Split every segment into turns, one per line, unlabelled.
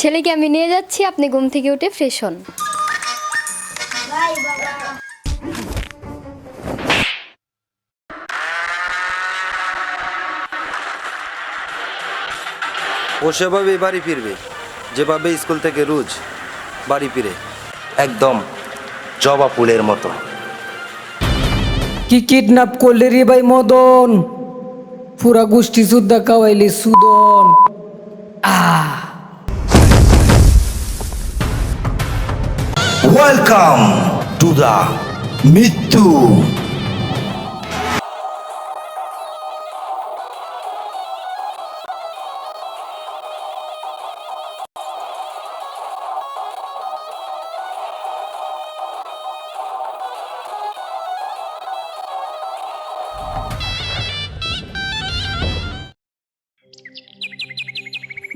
ছেলেকে আমি নিয়ে যাচ্ছি আপনি ঘুম থেকে উঠে ফ্রেশ হন।
ও সেভাবেই বাড়ি ফিরবে যেভাবে স্কুল থেকে রোজ বাড়ি ফিরে।
একদম জবা ফুলের মতো।
কি কিডন্যাপ করলে রে ভাই মদন? পুরা গোষ্ঠী সুদ্ধা কাওয়াইলে সুদন।
ওয়েলকাম টু দা মৃত্যু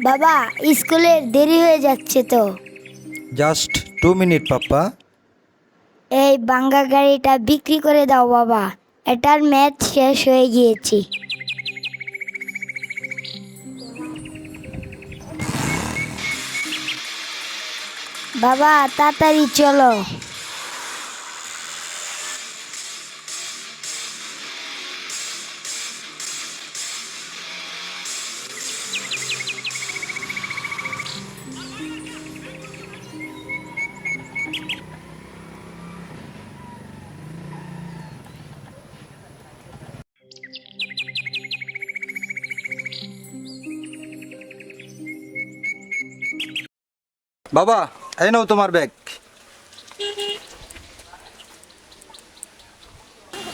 বাবা স্কুলের দেরি হয়ে যাচ্ছে তো।
জাস্ট টু মিনিট, পাপ্পা।
এই বাঙ্গা গাড়িটা বিক্রি করে দাও, বাবা। এটার ম্যাচ শেষ হয়ে গিয়েছি। বাবা, তাড়াতাড়ি চলো।
বাবা এই নাও তোমার ব্যাগ।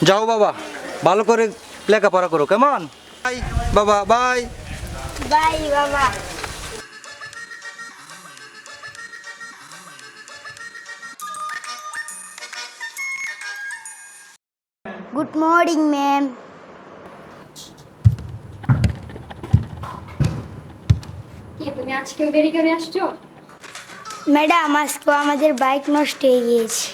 যাও বাবা ভালো করে লেখাপড়া করো কেমন? বাই বাবা বাই।
বাই বাবা। গুড মর্নিং ম্যাম
তুমি আজকেও দেরি করে আসছো?
ম্যাডাম আজকে আমাদের বাইক নষ্ট হয়ে গিয়েছে।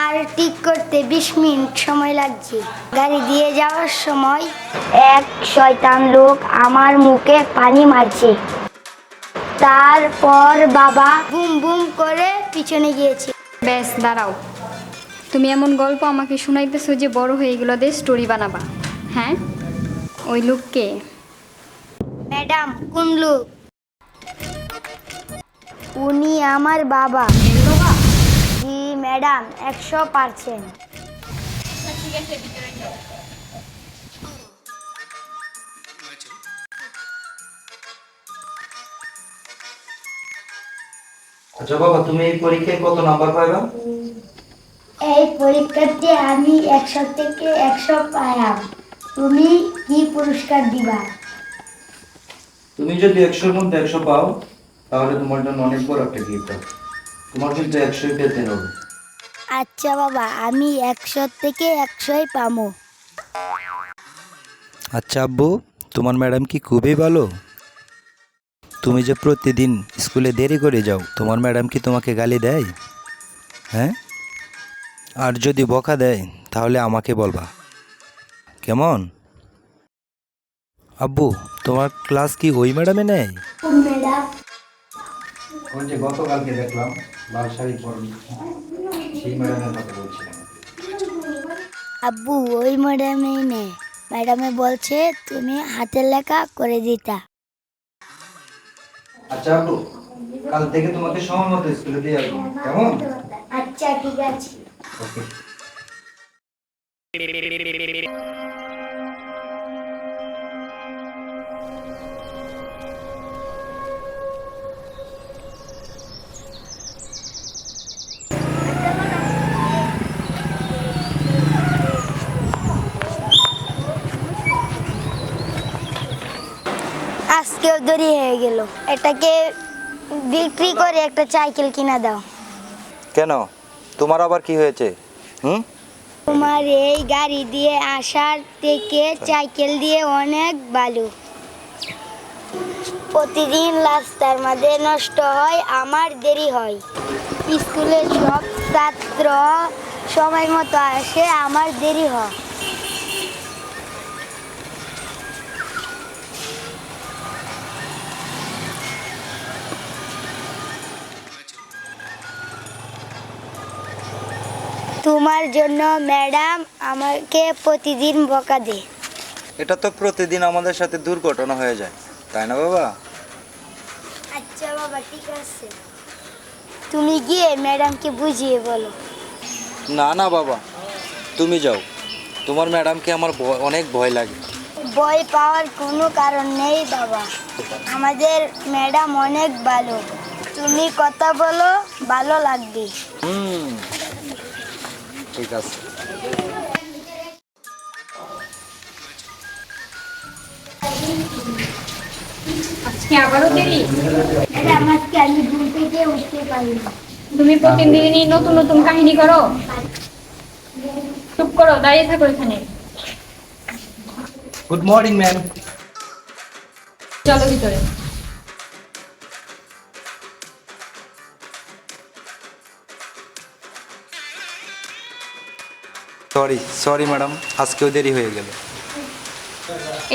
আর ঠিক করতে বিশ মিনিট সময় লাগছে। গাড়ি দিয়ে যাওয়ার সময় এক শয়তান লোক আমার মুখে পানি মারছে। তারপর বাবা বুম বুম করে পিছনে গিয়েছে।
ব্যাস দাঁড়াও। তুমি এমন গল্প আমাকে শোনাইতেছো যে বড় হয়ে গেলো দিয়ে স্টোরি বানাবা। হ্যাঁ? ওই লোককে?
ম্যাডাম কোন লোক? উনি আমার বাবা। জি ম্যাডাম একশো পার্সেন্ট।
আচ্ছা বাবা তুমি এই পরীক্ষায় কত নাম্বার পাইবা?
এই পরীক্ষাতে আমি একশো থেকে একশো পাইলাম। তুমি কি পুরস্কার দিবা?
তুমি যদি একশোর মধ্যে একশো পাও তাহলে তোমার জন্য অনেক বড় একটা গিফট আছে তোমার কিন্তু একশোই পেতে হবে।
আচ্ছা বাবা আমি একশো থেকে একশোই পামো
আচ্ছা আব্বু তোমার ম্যাডাম কি খুবই ভালো? তুমি যে প্রতিদিন স্কুলে দেরি করে যাও তোমার ম্যাডাম কি তোমাকে গালি দেয়? হ্যাঁ? আর যদি বকা দেয় তাহলে আমাকে বলবা। কেমন? আব্বু তোমার ক্লাস কি ওই ম্যাডামে নেয়? ওই যে গতকালকে দেখলাম লাল শাড়ি পরন সেই ম্যাডামের কথা বলছিলাম।
আব্বু ওই ম্যাডামই নে। ম্যাডামে বলছে তুমি হাতের লেখা করে দিতা।
আচ্ছা আব্বু কাল থেকে তোমাকে সময় মতো স্কুলে দিয়ে আসব। কেমন?
আচ্ছা ঠিক আছে।
ওকে।
আজকেও দেরি হয়ে গেল। এটাকে বিক্রি করে একটা সাইকেল কিনা দাও।
কেন? তোমার আবার কি হয়েছে? হুম?
তোমার এই গাড়ি দিয়ে আসার থেকে সাইকেল দিয়ে অনেক ভালো প্রতিদিন রাস্তার মাঝে নষ্ট হয় আমার দেরি হয়। স্কুলের সব ছাত্র সময় মতো আসে আমার দেরি হয়। তোমার জন্য ম্যাডাম আমাকে প্রতিদিন বকা দে।
এটা তো প্রতিদিন আমাদের সাথে দুর্ঘটনা হয়ে যায়। তাই না বাবা?
আচ্ছা বাবা ঠিক আছে। তুমি গিয়ে ম্যাডামকে বুঝিয়ে বলো।
না না বাবা। তুমি যাও। তোমার ম্যাডামকে আমার অনেক ভয় লাগে।
ভয় পাওয়ার কোনো কারণ নেই বাবা। আমাদের ম্যাডাম অনেক ভালো। তুমি কথা বলো ভালো লাগবে।
হুম। ঠিক আছে।
আজকে আবারও দেরি?
আজকে আমি ঘুম থেকে উঠতে পারি
তুমি প্রতিদিনই নতুন নতুন কাহিনী করো? চুপ করো দাঁড়িয়ে থাকো এখানে।
গুড মর্নিং ম্যাম
চলো ভিতরে।
সরি সরি ম্যাডাম আজকেও দেরি হয়ে গেল।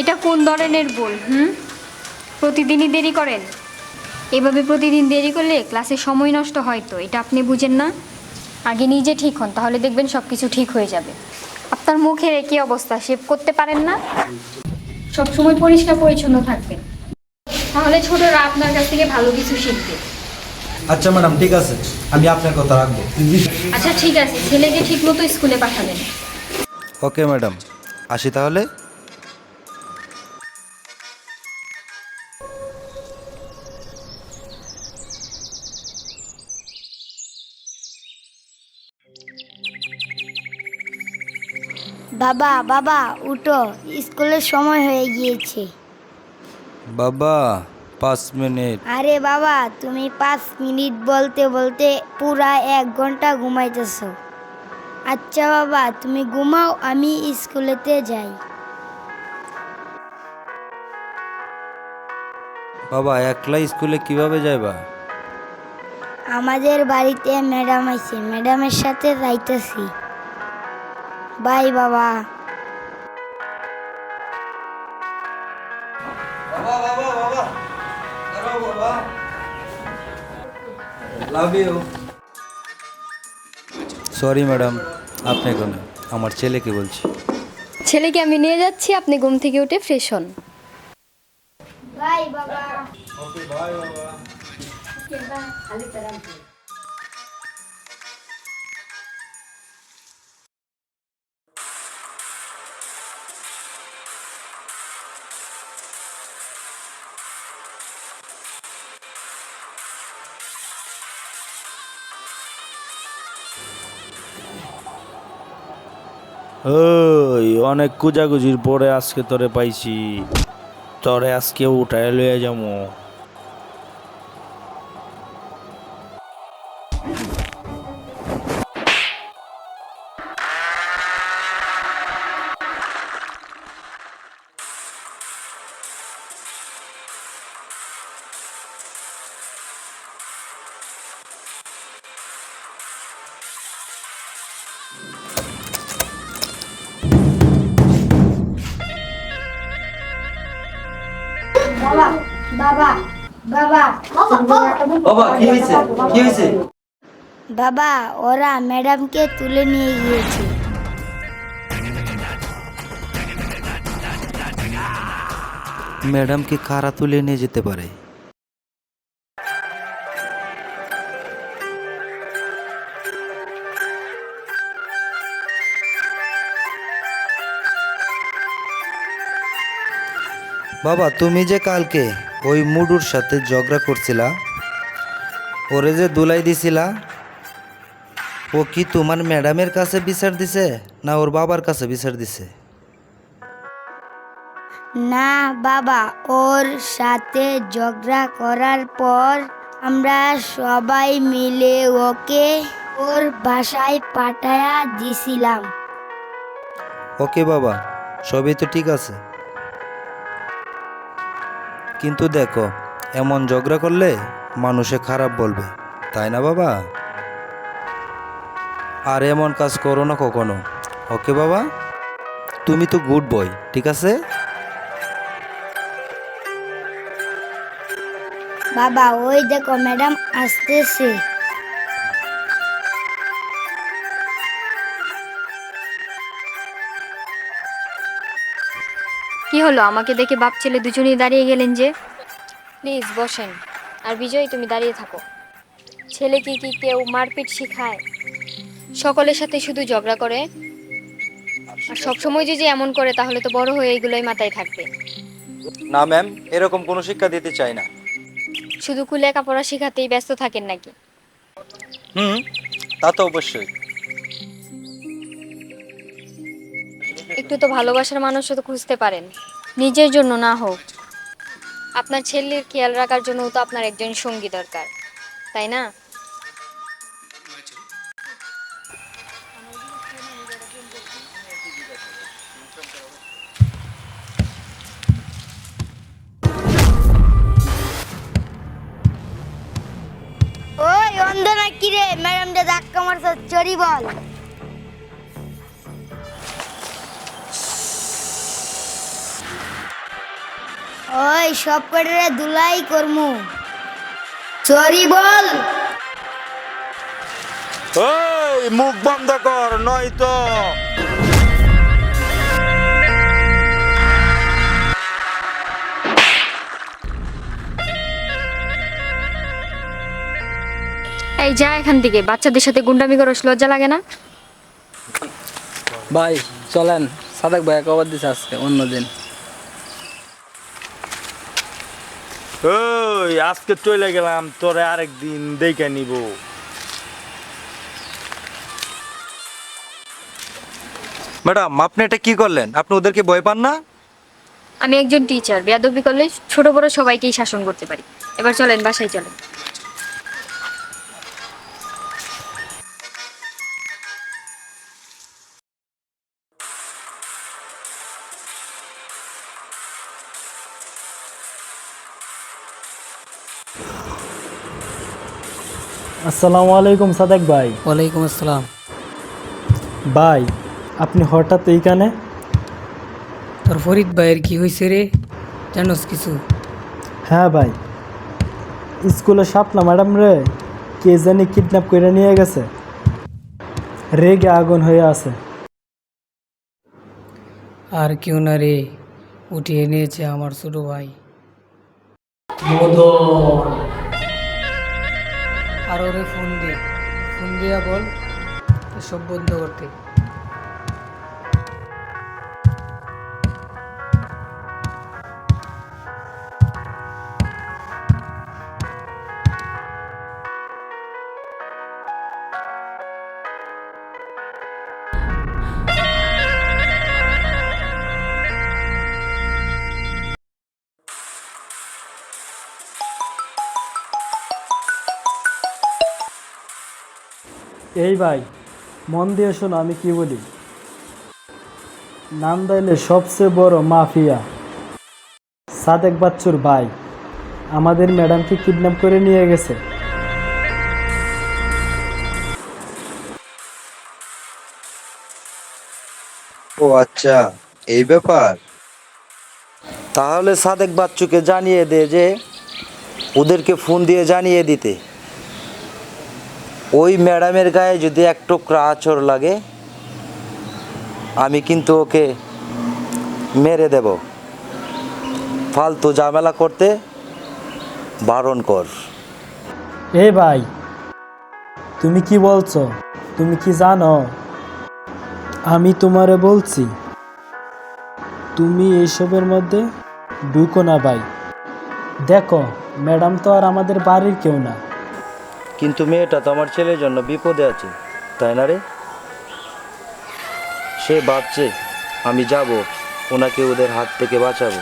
এটা কোন ধরনের ভুল হুম? প্রতিদিনই দেরি করেন? এভাবে প্রতিদিন দেরি করলে ক্লাসে সময় নষ্ট হয় তো, এটা আপনি বুঝেন না? আগে নিজে ঠিক হন, তাহলে দেখবেন সব কিছু ঠিক হয়ে যাবে। আপনার মুখের একই অবস্থা, শেভ করতে পারেন না? সব সময় পরিষ্কার পরিচ্ছন্ন থাকবেন। তাহলে ছোটরা আপনার কাছ থেকে ভালো কিছু শিখবে।
আচ্ছা ম্যাডাম ঠিক আছে। আমি আপনার কথা রাখব।
আচ্ছা ঠিক আছে। ছেলেকে ঠিক মতো স্কুলে পাঠাবেন।
Okay madam. আসি তাহলে।
বাবা বাবা উঠো। স্কুলের সময় হয়ে গিয়েছে।
বাবা। পাঁচ মিনিট।
আরে বাবা তুমি পাঁচ মিনিট বলতে বলতে পুরা এক ঘণ্টা ঘুমাইতেছ। আচ্ছা বাবা তুমি ঘুমাও আমি স্কুলেতে যাই।
বাবা একলা স্কুলে কীভাবে যাইবা?
আমাদের বাড়িতে ম্যাডাম আছে ম্যাডামের সাথে যাইতেছি। বাই বাবা।
লাভ ইউ সরি ম্যাডাম আপনি কেন আমার ছেলেকে বলছি।
ছেলেকে আমি নিয়ে যাচ্ছি আপনি ঘুম থেকে উঠে ফ্রেশ হন।
বাই বাবা।
ওই অনেক কুজাকুজির পরে আজকে তোরে পাইছি। তোরে আজকে উঠায় লইয়া যাব
কি হয়েছে?
বাবা ওরা ম্যাডামকে তুলে নিয়ে গিয়েছে।
ম্যাডামকে কারা তুলে নিয়ে যেতে পারে? বাবা তুমি যে কালকে ওই মুডুর সাথে ঝগড়া করছিলা ওরে যে দুলাই দিছিলা ও কি তোমার ম্যাডামের কাছে বিচার দিছে না ওর বাবার কাছে বিচার দিছে?
না বাবা ওর সাথে ঝগড়া করার পর আমরা সবাই মিলে ওকে ওর বাসায় পাঠায়া দিছিলাম।
ওকে বাবা সবই তো ঠিক আছে। কিন্তু দেখো এমন ঝগড়া করলে মানুষে খারাপ বলবে তাই না বাবা? আর এমন কাজ করো না কখনো। ওকে বাবা? তুমি তো গুড বয় ঠিক আছে?
বাবা ওই দেখো ম্যাডাম আসতেছে।
কি হলো? আমাকে দেখে বাপ ছেলে দুজনেই দাঁড়িয়ে গেলেন যে। প্লিজ বসেন। আর বিজয় তুমি দাঁড়িয়ে থাকো। ছেলে কি কি কেউ মারপিট শিখায়? সকলের সাথে শুধু ঝগড়া করে? আর সবসময় যদি এমন করে তাহলে তো বড় হয়ে এগুলোই মাথায় থাকবে।
না ম্যাম এরকম কোনো শিক্ষা দিতে চাই না।
শুধু কুলে লেখাপড়া শেখাতেই ব্যস্ত থাকেন নাকি?
হুম তা তো অবশ্যই।
একটু তো ভালোবাসার মানুষও তো খুঁজতে পারেন। নিজের জন্য না হোক। আপনার ছেলের খেয়াল রাখার জন্য তো আপনার একজন সঙ্গী দরকার, তাই না?
ওই অন্ধ না কি রে? ম্যাডামটা ধাক্কা মারছ চরি বল। ওই সব কটারে দুলাই করমু? চরি বল।
ওই মুখ বন্ধ কর নয়তো।
এই যা এখান থেকে। বাচ্চাদের সাথে গুন্ডামি করো লজ্জা লাগে না?
ভাই চলেন। সাদাক ভাই কবার দিছে আজকে অন্যদিন।
ওই আজকে চলে গেলাম তোরে আরেকদিন দেখে নিব।
ম্যাডাম আপনি এটা কি করলেন? আপনি ওদেরকে ভয় পান না?
আমি একজন টিচার বেয়াদবি কলেজ ছোট বড় সবাইকেই শাসন করতে পারি। এবার চলেন বাসায় চলেন।
আসসালামু আলাইকুম সাদেক ভাই।
ওয়ালাইকুম আসসালাম।
ভাই আপনি হঠাৎ এইখানে?
তোর ফরিদ ভাইয়ের কি হয়েছে রে? জানোস কিছু?
হ্যাঁ ভাই। স্কুলে সাপলা ম্যাডাম রে কে জানি কিডন্যাপ করে নিয়ে গেছে। রেগে আগুন হয়ে আছে।
আর কেউ না রে উঠিয়ে নিয়েছে আমার ছোট ভাই। আর ওরে ফোন দে। ফোন দিয়া বল সব বন্ধ করতে।
এই ভাই, মন দিয়ে শোনো, আমি কি বলি? নান্দাইলে সবচেয়ে বড় মাফিয়া। সাদেক বাচ্চুর ভাই, আমাদের ম্যাডামকে কিডন্যাপ করে নিয়ে গেছে।
ও আচ্ছা এই ব্যাপার?
তাহলে সাদেক বাচ্চুকে জানিয়ে দে যে, ওদেরকে ফোন দিয়ে জানিয়ে দিতে। ওই ম্যাডামের গায়ে যদি এক টুকরা আচর লাগে, আমি কিন্তু ওকে মেরে দেব। ফালতু ঝামেলা করতে বারণ কর।
এ ভাই, তুমি কি বলছো? তুমি কি জানো? আমি তোমারে বলছি, তুমি এইসবের মধ্যে ঢুকো না ভাই। দেখো, ম্যাডাম তো আর আমাদের বাড়ির কেউ না।
কিন্তু মেয়েটা তো আমার ছেলের জন্য বিপদে আছে, তাই না রে? সে ভাবছে, আমি যাব, ওনাকে ওদের হাত থেকে বাঁচাবো।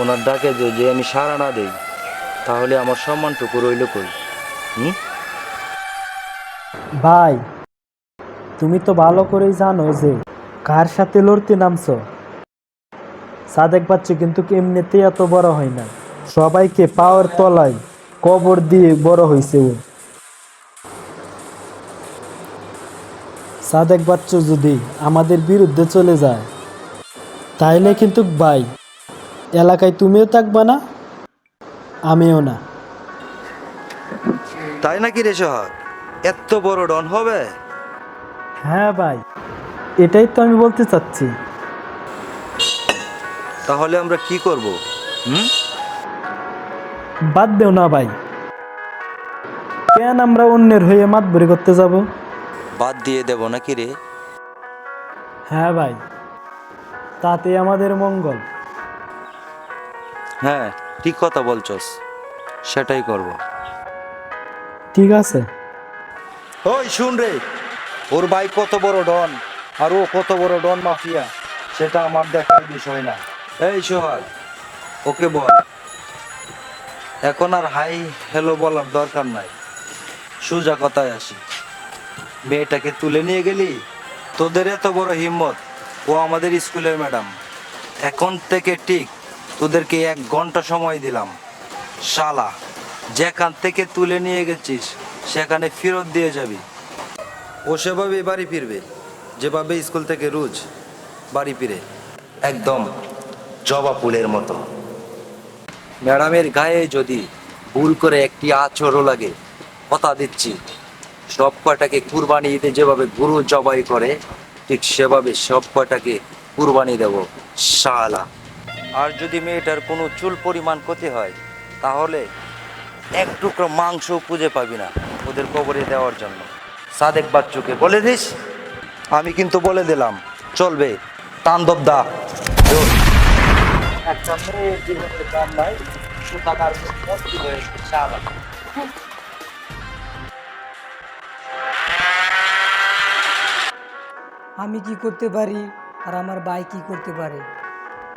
ওনার ডাকে যে আমি সাড়া না দেই, তাহলে আমার সম্মানটুকু রইল কই? হুম?
ভাই, তুমি তো ভালো করেই জানো যে, কার সাথে লড়তে নামছ? সাদেক বাচ্চু কিন্তু এমনিতেই এত বড় হয় না। সবাইকে পাওয়ার তলায়। কবর দিয়ে বড় হয়েছে ও। সাদেক বাচ্চু যদি আমাদের বিরুদ্ধে চলে যায় তাইলে কিন্তু ভাই এলাকায় তুমিও থাকবা না আমিও না।
তাই নাকি রে সোহাগ? এত বড় ডন হবে?
হ্যাঁ ভাই এটাই তো আমি বলতে চাচ্ছি।
তাহলে আমরা কি করব হুম?
বাদ দেও না ভাই। কেন আমরা অন্যের হয়ে মাতবরি করতে যাব?
বাদ দিয়ে দেব নাকি রে?
হ্যাঁ ভাই তাতে আমাদের মঙ্গল।
হ্যাঁ ঠিক কথা বলছস সেটাই করব।
ঠিক আছে।
ওই শুন রে ওর ভাই কত বড় ডন আর ও কত বড় ডন মাফিয়া সেটা আমার দেখার বিষয় না। এই সোহাগ ওকে বল। এখন আর হাই হ্যালো বলার দরকার নাই। সোজা কথায় আসি। মেয়েটাকে তুলে নিয়ে গেলি? তোদের এত বড় হিম্মত। ও আমাদের স্কুলের ম্যাডাম। এখন থেকে ঠিক তোদেরকে এক ঘণ্টা সময় দিলাম। শালা, যেখান থেকে তুলে নিয়ে গেছিস, সেখানে ফেরত দিয়ে যাবি। ও সেভাবে বাড়ি ফিরবে। যেভাবে স্কুল থেকে রোজ বাড়ি ফিরে। একদম জবা ফুলের মতো। ম্যাডামের গায়ে যদি ভুল করে একটি আচরও লাগে, কথা দিচ্ছি। সব কয়টাকে কুরবানি ঈদে যেভাবে গুরু জবাই করে, ঠিক সেভাবে সব কয়টাকে কুরবানি দেব, শালা। আর যদি মেয়েটার কোনো চুল পরিমাণ ক্ষতি হয়, তাহলে এক টুকরো মাংস খুঁজে পাবি না ওদের কবরে দেওয়ার জন্য। সাদেক বাচ্চুকে বলে দিস? আমি কিন্তু বলে দিলাম, চলবে। তান্দব দা। একটা মেয়ের জীবনের দাম নাই সুতাকার মস্তি হয়েছে।
আমি কি করতে পারি আর আমার ভাই কি করতে পারে?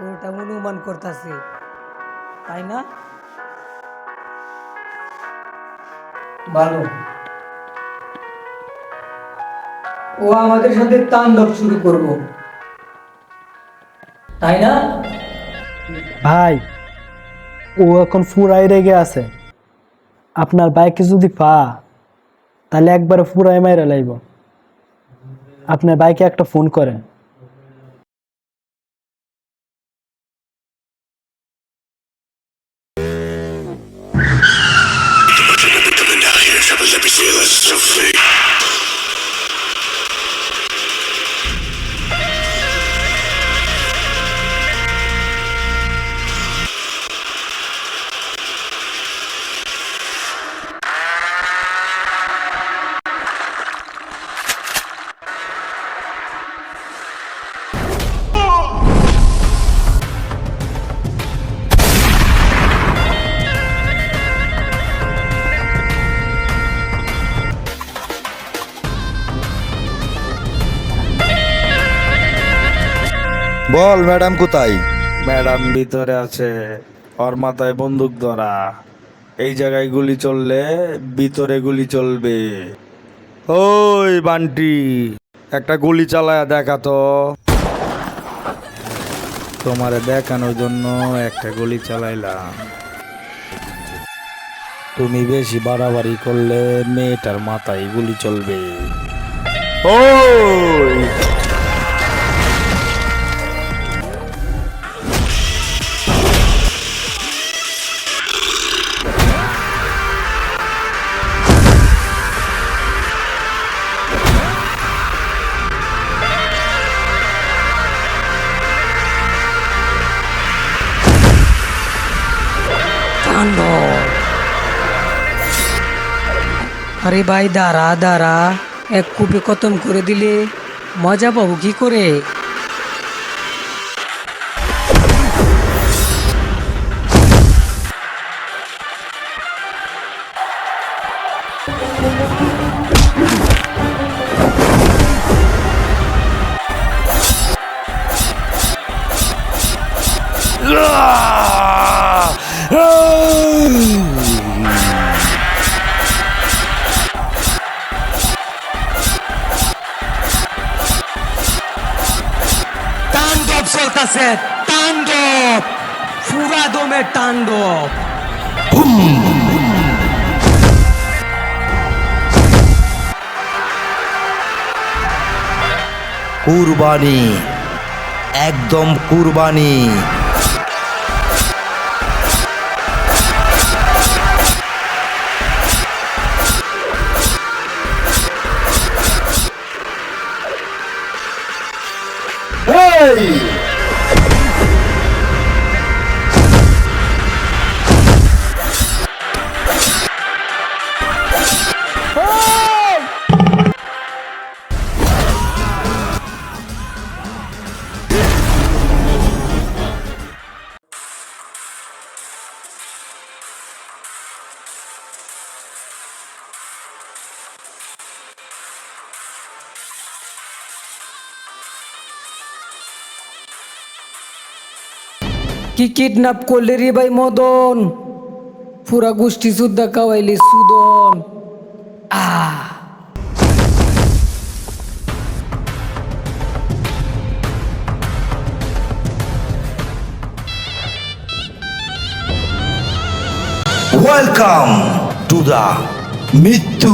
ওটা অনুমান করতেছে। তাই না? ভালো। ও আমাদের সাথে তাণ্ডব শুরু করব। তাই না?
ভাই, ও এখন ফুরাই রেগে আছে। আপনার বাইকে যদি পা, তাহলে একবারে ফুরাই মাইরা লাইব। আপনার বাইকে একটা ফোন করেন।
বল, ম্যাডাম কোথায়?
ম্যাডাম ভিতরে আছে। ওর মাথায় বন্দুক ধরা। এই জায়গায় গুলি চললে ভিতরে গুলি চলবে। ওই বান্টি, একটা গুলি চালায়া দেখা তো। তোমারে দেখানোর জন্য একটা গুলি চালাইলাম। তুমি বেশি বাড়াবাড়ি করলে মেয়েটার মাথায় গুলি চলবে।
আরে ভাই দাঁড়া দাঁড়া। এক কূপে খতম করে দিলে মজা পাবো কি করে? চলতেছে তাণ্ডব। ফুরা দমে তাণ্ডব।
কুরবানি একদম কুরবানি।
কি কিডন্যাপ করলে রে ভাই মদন? পুরা গোষ্ঠী সুদ্ধা কাওয়াইলে সুদন। আহ।
ওয়েলকাম টু দ্য মৃত্যু